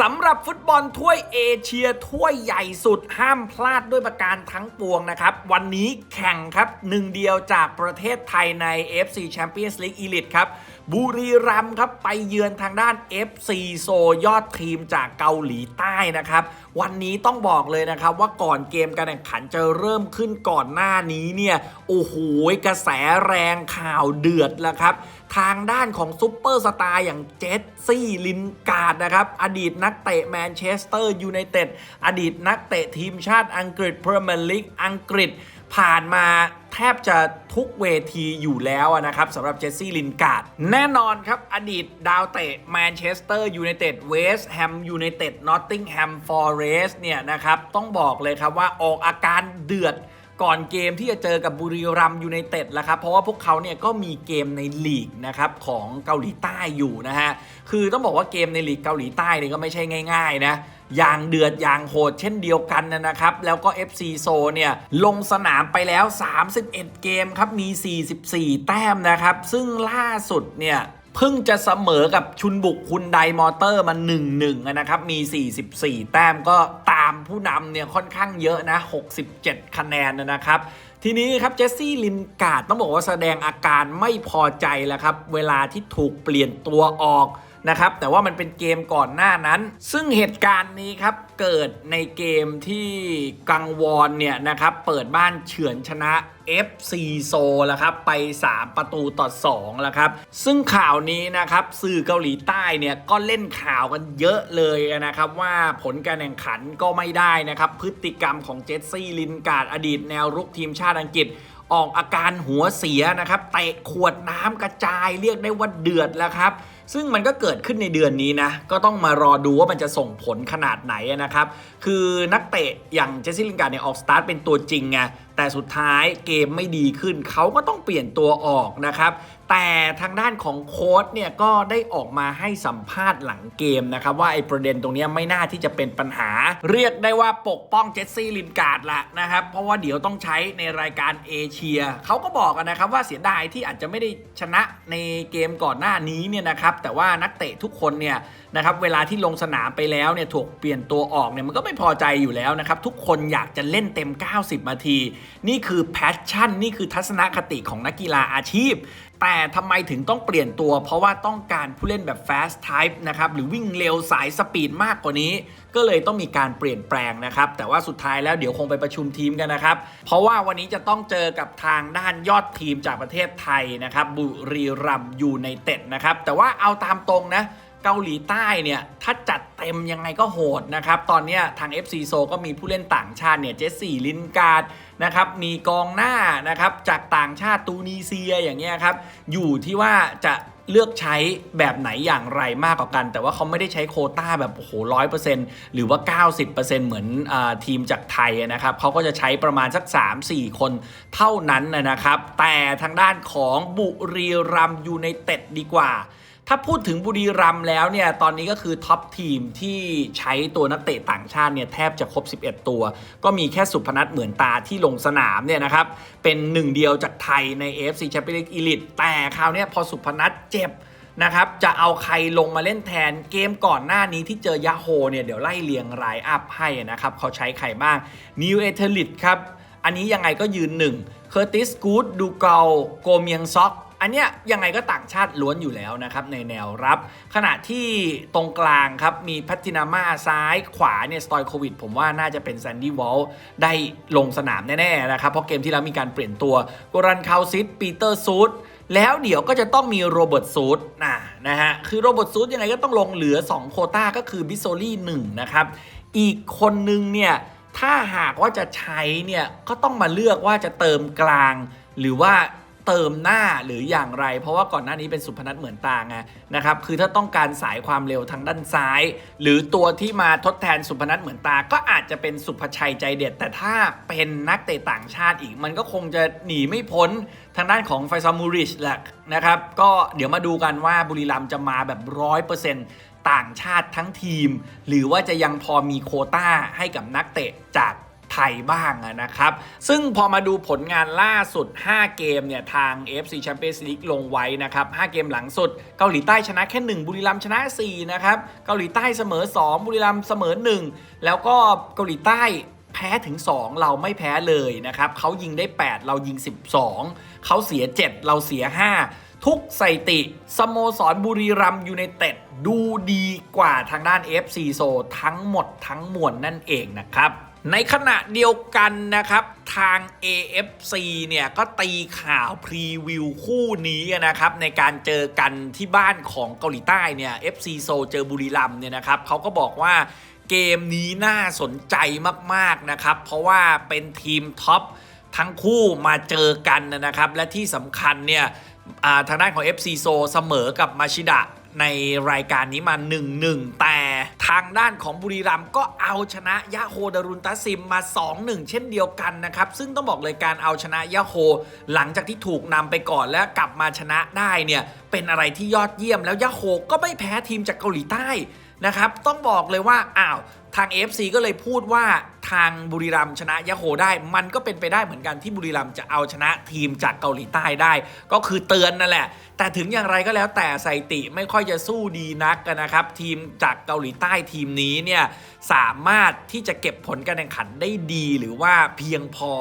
สำหรับฟุตบอลถ้วยเอเชียถ้วยใหญ่สุดห้ามพลาดด้วยประการทั้งปวงนะครับ วันนี้แข่งครับหนึ่งเดียวจากประเทศไทยใน FC Champions League Elite ครับ บุรีรัมย์ครับไปเยือนทางด้าน FC โซยอดทีมจากเกาหลีใต้นะครับ วันนี้ต้องบอกเลยนะครับ ว่าก่อนเกมการแข่งขันจะเริ่มขึ้นก่อนหน้านี้เนี่ย โอ้โหกระแสแรงข่าวเดือดแล้วครับ ทางด้านของซุปเปอร์สตาร์อย่างเจสซี่ลินการ์ดนะครับ อดีตนักเตะแมนเชสเตอร์ยูไนเต็ดอดีตนักเตะทีมชาติอังกฤษพรีเมียร์ลีกอังกฤษ ผ่านมาแทบจะทุกเวทีอยู่แล้วนะครับสำหรับเจสซี่ลินการ์ดแน่นอนครับอดีตดาวเตะแมนเชสเตอร์ยูไนเต็ดเวสต์แฮมยูไนเต็ดนอตติงแฮมฟอร์เรสเนี่ยนะครับ ต้องบอกเลยครับว่าออกอาการเดือดก่อนเกมที่จะเจอกับบุรีรัมย์ยูไนเต็ดแล้วครับ เพราะว่าพวกเขาเนี่ยก็มีเกมในลีกนะครับของเกาหลีใต้อยู่นะฮะ คือต้องบอกว่าเกมในลีกเกาหลีใต้เนี่ยก็ไม่ใช่ง่าย ๆ นะ อย่างเดือดอย่างโหดเช่นเดียวกันนะครับ แล้วก็ FC โซเนี่ยลงสนามไปแล้ว 31 เกมครับมี 44 แต้มนะครับ ซึ่งล่าสุดเนี่ยเพิ่งจะเสมอกับชุนบุกคุณไดมอเตอร์มา 1-1 นะครับ มี 44 แต้มก็ตามผู้นำเนี่ยค่อนข้างเยอะนะ 67 คะแนนนะครับทีนี้ครับเจสซี่ลินการ์ดต้องบอกว่าแสดงอาการไม่พอใจแล้วครับ เวลาที่ถูกเปลี่ยนตัวออก นะครับแต่ว่ามันเป็นเกมก่อนหน้านั้น ซึ่งเหตุการณ์นี้ครับเกิดในเกมที่กังวอนเนี่ยนะครับเปิดบ้านเฉือนชนะ FC โซแล้วครับไป 3 ประตูต่อ2แล้วครับซึ่งข่าวนี้นะครับสื่อเกาหลีใต้เนี่ยก็เล่นข่าวกันเยอะเลยนะครับว่าผลการแข่งขันก็ไม่ได้นะครับพฤติกรรมของเจสซี่ลินการ์ดอดีตแนวรุกทีมชาติอังกฤษออกอาการหัวเสียนะครับเตะขวดน้ำกระจายเรียกได้ว่าเดือดแล้วครับ ซึ่งมันก็เกิดขึ้นในเดือนนี้นะ ก็ต้องมารอดูว่ามันจะส่งผลขนาดไหนนะครับ คือนักเตะอย่างเจสซี่ลินการ์ดเนี่ยออกสตาร์ทเป็นตัวจริงไง แต่สุดท้ายเกมไม่ดีขึ้น เขาก็ต้องเปลี่ยนตัวออกนะครับ แต่ทางด้านของโค้ชเนี่ยก็ได้ออกมาให้สัมภาษณ์หลังเกมนะครับ ว่าไอ้ประเด็นตรงนี้ไม่น่าที่จะเป็นปัญหา เรียกได้ว่าปกป้องเจสซี่ลินการ์ดละนะครับ เพราะว่าเดี๋ยวต้องใช้ในรายการเอเชียเขาก็บอกนนะครับว่าเสียดายที่อาจจะไม่ได้ชนะในเกมก่อนหน้านี้เนี่ยนะครับแต่ว่านักเตะทุกคนเนี่ยนะครับเวลาที่ลงสนามไปแล้วเนี่ยถูกเปลี่ยนตัวออกเนี่ยมันก็ไม่พอใจอยู่แล้วนะครับทุกคนอยากจะเล่นเต็ม 90นาทีนี่คือแพชชั่น นี่คือทัศนคติของนักกีฬาอาชีพ แต่ทำไมถึงต้องเปลี่ยนตัว เพราะว่าต้องการผู้เล่นแบบ fast type นะครับ หรือวิ่งเร็วสายสปีดมากกว่านี้ ก็เลยต้องมีการเปลี่ยนแปลงนะครับ แต่ว่าสุดท้ายแล้วเดี๋ยวคงไปประชุมทีมกันนะครับ เพราะว่าวันนี้จะต้องเจอกับทางด้านยอดทีมจากประเทศไทยนะครับบุรีรัมยูไนเต็ดนะครับแต่ว่าเอาตามตรงนะ เกาหลีใต้เนี่ยถ้าจัดเต็มยังไงก็โหดนะครับ ตอนนี้ทาง FC โซก็มีผู้เล่นต่างชาติเนี่ยเจสซี่ลินการ์ดนะครับมีกองหน้านะครับจากต่างชาติตูนิเซียอย่างเงี้ยครับอยู่ที่ว่าจะเลือกใช้แบบไหนอย่างไรมากกว่ากัน แต่ว่าเขาไม่ได้ใช้โคต้าแบบโอ้โหร้อยเปอร์เซ็นต์หรือว่า 90%เหมือนอทีมจากไทยนะครับเขาก็จะใช้ประมาณสัก 3-4 คนเท่านั้นนะครับ แต่ทางด้านของบุรีรัมย์ยูไนเต็ดดีกว่า ถ้าพูดถึงบุรีรัมย์แล้วเนี่ย ตอนนี้ก็คือท็อปทีมที่ใช้ตัวนักเตะต่างชาติเนี่ยแทบจะครบ 11 ตัว ก็มีแค่สุพนัทเหมือนตาที่ลงสนามเนี่ยนะครับ เป็นหนึ่งเดียวจากไทยใน AFC Champions League Elite แต่คราวนี้พอสุพนัทเจ็บนะครับ จะเอาใครลงมาเล่นแทนเกมก่อนหน้านี้ที่เจอยาโฮเนี่ยเดี๋ยวไล่เรียงรายอัพให้นะครับ เขาใช้ใครบ้างนิวเอเทลิตครับ อันนี้ยังไงก็ยืนหนึ่งเคอร์ติสกูดดูเกลโกเมียงซ็อก อันเนี้ยยังไงก็ต่างชาติล้วนอยู่แล้วนะครับในแนวรับ ขณะที่ตรงกลางครับมีพัตินาม่าซ้ายขวาเนี่ยสตอยโควิด ผมว่าน่าจะเป็นแซนดี้วอลได้ลงสนามแน่ๆนะครับเพราะเกมที่แล้วมีการเปลี่ยนตัวกรันคาวซิตปีเตอร์ซูดแล้วเดี๋ยวก็จะต้องมีโรเบิร์ตซูดนะนะฮะคือโรเบิร์ตซูดยังไงก็ต้องลงเหลือ 2 โคต้าก็คือบิโซลี่1นะครับอีกคนนึงเนี่ยถ้าหากว่าจะใช้เนี่ยก็ต้องมาเลือกว่าจะเติมกลาง หรือว่า เติมหน้าหรืออย่างไร เพราะว่าก่อนหน้านี้เป็นสุพนัทเหมือนตาไงนะครับคือถ้าต้องการสายความเร็วทางด้านซ้าย หรือตัวที่มาทดแทนสุพนัทเหมือนตา ก็อาจจะเป็นสุภชัยใจเด็ด แต่ถ้าเป็นนักเตะต่างชาติอีก มันก็คงจะหนีไม่พ้นทางด้านของไฟซามูริชแหละนะครับก็เดี๋ยวมาดูกันว่าบุรีรัมจะมาแบบร้อยเปอร์เซ็นต์ต่างชาติทั้งทีม หรือว่าจะยังพอมีโคต้าให้กับนักเตะจาก ไทยบ้างนะครับ ซึ่งพอมาดูผลงานล่าสุด 5 เกมเนี่ยทาง FC Champions League ลงไว้นะครับ 5 เกมหลังสุด เกาหลีใต้ชนะแค่ 1 บุรีรัมย์ชนะ 4 นะครับ เกาหลีใต้เสมอ 2 บุรีรัมย์เสมอ 1 แล้วก็เกาหลีใต้แพ้ถึง 2 เราไม่แพ้เลยนะครับเขายิงได้ 8 เรายิง 12 เขาเสีย 7 เราเสีย 5ทุกสถิติสโมสรบุรีรัมย์ยูไนเต็ดดูดีกว่าทางด้าน FC โซทั้งหมดทั้งมวลนั่นเองนะครับ ในขณะเดียวกันนะครับทาง AFC เนี่ยก็ตีข่าวพรีวิวคู่นี้นะครับในการเจอกันที่บ้านของเกาหลีใต้เนี่ย FC โซเจอบุรีรัมเนี่ยนะครับเขาก็บอกว่าเกมนี้น่าสนใจมากๆนะครับ เพราะว่าเป็นทีมท็อปทั้งคู่มาเจอกันนะครับ และที่สำคัญเนี่ยทางด้านของ FC โซเสมอกับมาชิดะ ในรายการนี้มา 1-1 แต่ทางด้านของบุรีรัมย์ก็เอาชนะยะโฮดารุนตัสซิมมา 2-1 เช่นเดียวกันนะครับ ซึ่งต้องบอกเลยการเอาชนะยะโฮหลังจากที่ถูกนำไปก่อนแล้วกลับมาชนะได้เนี่ยเป็นอะไรที่ยอดเยี่ยมแล้วยะโฮก็ไม่แพ้ทีมจากเกาหลีใต้นะครับต้องบอกเลยว่าอ้าวทาง FC ก็เลยพูดว่า ทางบุรีรัมชนะยะโฮได้ มันก็เป็นไปได้เหมือนกันที่บุรีรัมจะเอาชนะทีมจากเกาหลีใต้ได้ ก็คือเตือนนั่นแหละ แต่ถึงอย่างไรก็แล้วแต่สถิติไม่ค่อยจะสู้ดีนักกันนะครับ ทีมจากเกาหลีใต้ทีมนี้เนี่ยสามารถที่จะเก็บผลการแข่งขันได้ดีหรือว่าเพียงพอ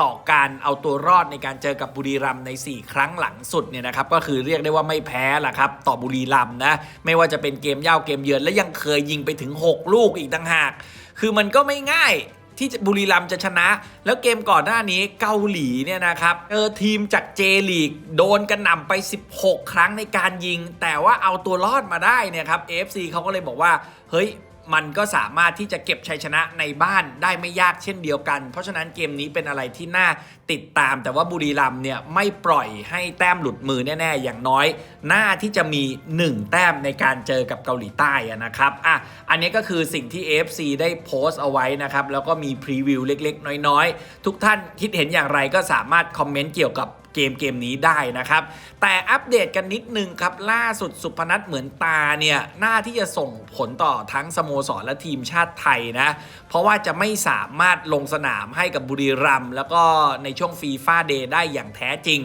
ต่อการเอาตัวรอดในการเจอกับบุรีรัมใน 4 ครั้งหลังสุดเนี่ยนะครับก็คือเรียกได้ว่าไม่แพ้ละครับต่อบุรีรัมนะไม่ว่าจะเป็นเกมเย่าเกมเยือนและยังเคยยิงไปถึง 6 ลูกอีกต่างหาก คือมันก็ไม่ง่าย ที่บุรีรัมย์จะชนะ แล้วเกมก่อนหน้านี้เกาหลีเนี่ยนะครับเจอทีมจากเจลีกโดนกระหน่ำไป 16 ครั้งในการยิง แต่ว่าเอาตัวรอดมาได้เนี่ยครับ AFC เขาก็เลยบอกว่า เฮ้ย มันก็สามารถที่จะเก็บชัยชนะในบ้านได้ไม่ยากเช่นเดียวกัน เพราะฉะนั้นเกมนี้เป็นอะไรที่น่าติดตาม แต่ว่าบุรีรัมเนี่ยไม่ปล่อยให้แต้มหลุดมือแน่ๆ อย่างน้อยหน่าที่จะมี 1 แต้มในการเจอกับเกาหลีใต้อะนะครับอะอันนี้ก็คือสิ่งที่ AFC ได้โพสต์เอาไว้นะครับแล้วก็มีพรีวิวเล็กๆ น้อยๆ ทุกท่านคิดเห็นอย่างไรก็สามารถคอมเมนต์เกี่ยวกับ เกมเกมนี้ได้นะครับ แต่อัปเดตกันนิดนึงครับ ล่าสุดสุพนัทเหมือนตาเนี่ยน่าที่จะส่งผลต่อทั้งสโมสรและทีมชาติไทยนะ เพราะว่าจะไม่สามารถลงสนามให้กับบุรีรัมย์แล้วก็ในช่วงฟีฟ่าเดย์ได้อย่างแท้จริง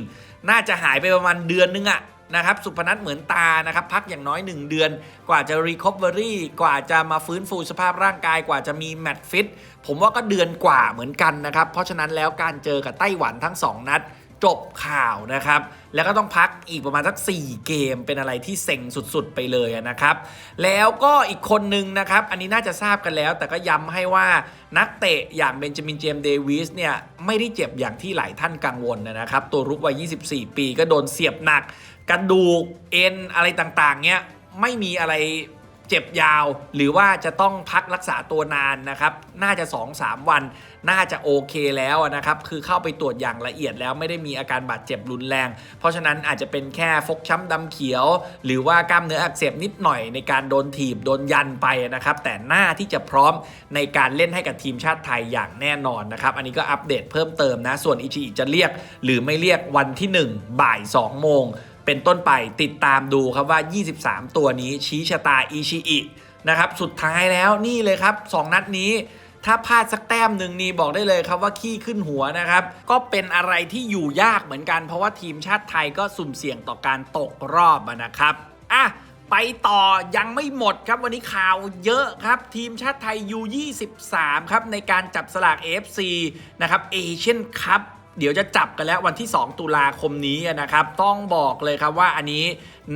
น่าจะหายไปประมาณเดือนนึงอะนะครับสุพนัทเหมือนตานะครับพักอย่างน้อย 1 เดือน กว่าจะ recovery กว่าจะมาฟื้นฟูสภาพร่างกายกว่าจะมีแมตช์ฟิตผมว่าก็เดือนกว่าเหมือนกันนะครับ เพราะฉะนั้นแล้วการเจอกับไต้หวันทั้ง 2 นัด จบข่าวนะครับ แล้วก็ต้องพักอีกประมาณสัก 4 เกมเป็นอะไรที่เซ็งสุดๆไปเลยนะครับ แล้วก็อีกคนนึงนะครับ อันนี้น่าจะทราบกันแล้ว แต่ก็ย้ำให้ว่านักเตะอย่างเบนจามินเจมส์เดวิสเนี่ย ไม่ได้เจ็บอย่างที่หลายท่านกังวลนะครับ ตัวรุกวัย 24 ปีก็โดนเสียบหนัก กระดูกเอ็นอะไรต่างๆเนี่ยไม่มีอะไร เจ็บยาว หรือว่าจะต้องพักรักษาตัวนานนะครับ น่าจะ 2-3 วัน น่าจะโอเคแล้วนะครับ คือเข้าไปตรวจอย่างละเอียดแล้วไม่ได้มีอาการบาดเจ็บรุนแรง เพราะฉะนั้นอาจจะเป็นแค่ฟกช้ำดำเขียว หรือว่ากล้ามเนื้ออักเสบนิดหน่อยในการโดนถีบโดนยันไปนะครับ แต่หน้าที่จะพร้อมในการเล่นให้กับทีมชาติไทยอย่างแน่นอนนะครับ อันนี้ก็อัปเดตเพิ่มเติมนะ ส่วนอิชิอิจะเรียก หรือไม่เรียกวันที่ 1 บ่าย 2 โมง เป็นต้นไปติดตามดูครับว่า 23 ตัวนี้ชี้ชะตาอิชิอินะครับสุดท้ายแล้วนี่เลยครับ 2 นัดนี้ ถ้าพลาดสักแต้มหนึ่งนี่บอกได้เลยครับว่าขี้ขึ้นหัวนะครับ ก็เป็นอะไรที่อยู่ยากเหมือนกัน เพราะว่าทีมชาติไทยก็สุ่มเสี่ยงต่อการตกรอบนะครับอะไปต่อยังไม่หมดครับวันนี้ข่าวเยอะครับ ทีมชาติไทย U23 ครับในการจับสลาก AFC นะครับเอเชียนคัพ เดี๋ยวจะจับกันแล้ววันที่ 2 ตุลาคมนี้นะครับ ต้องบอกเลยครับว่าอันนี้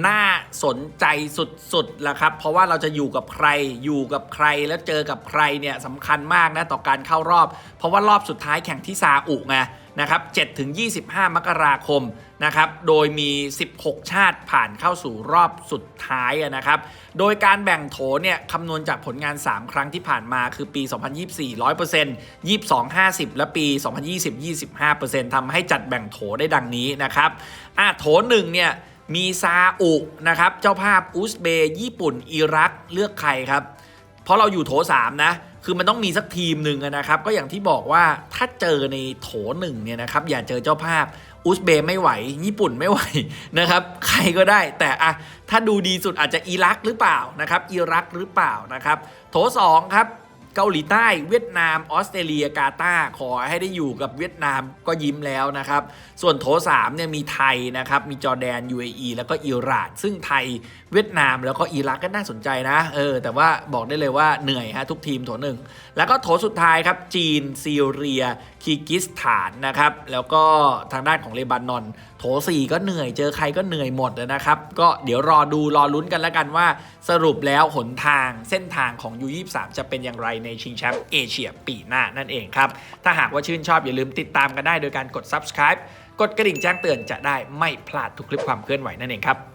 น่าสนใจสุดๆละครับ เพราะว่าเราจะอยู่กับใครอยู่กับใครแล้วเจอกับใครเนี่ยสำคัญมากนะต่อการเข้ารอบ เพราะว่ารอบสุดท้ายแข่งที่ซาอุไงนะครับ7ถึง25 มกราคม นะครับ โดยมี 16 ชาติผ่านเข้าสู่รอบสุดท้ายนะครับ โดยการแบ่งโถเนี่ยคำนวณจากผลงาน 3 ครั้งที่ผ่านมาคือปี 2024 100% 22 50 และปี 2020 25%ทำให้จัดแบ่งโถได้ดังนี้นะครับอะโถหนึ่งเนี่ยมีซาอุนะครับ เจ้าภาพอุซเบย์ญี่ปุ่น อิรัก เลือกใครครับ เพราะเราอยู่โถ 3 นะ คือมันต้องมีสักทีมหนึ่งนะครับ ก็อย่างที่บอกว่าถ้าเจอในโถหนึ่งเนี่ยนะครับ อย่าเจอเจ้าภาพอุซเบย์ไม่ไหว ญี่ปุ่นไม่ไหวนะครับ ใครก็ได้ แต่อะถ้าดูดีสุดอาจจะอิรักหรือเปล่านะครับ อิรักหรือเปล่านะครับ โถ2ครับ เกาหลีใต้เวียดนามออสเตรเลียกาตาร์ขอให้ได้อยู่กับเวียดนามก็ยิ้มแล้วนะครับ ส่วนโถ3เนี่ยมีไทยนะครับ มีจอแดน UAE แล้วก็อิหร่านซึ่งไทยเวียดนามแล้วก็อิรักก็น่าสนใจนะเออแต่ว่าบอกได้เลยว่าเหนื่อยฮะทุกทีมโถหนึ่งแล้วก็โถสุดท้ายครับจีนซีเรียคีร์กิสถานนะครับแล้วก็ทางด้านของเลบานอนโถ4ก็เหนื่อยเจอใครก็เหนื่อยหมดนะครับ ก็เดี๋ยวรอดูรอลุ้นกันแล้วกันว่า สรุปแล้วหนทางเส้นทางของ U23 จะเป็นอย่างไรในชิงแชมป์เอเชียปีหน้านั่นเองครับ ถ้าหากว่าชื่นชอบอย่าลืมติดตามกันได้โดยการกด subscribe กดกระดิ่งแจ้งเตือนจะได้ไม่พลาดทุกคลิปความเคลื่อนไหวนั่นเองครับ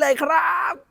เลยครับ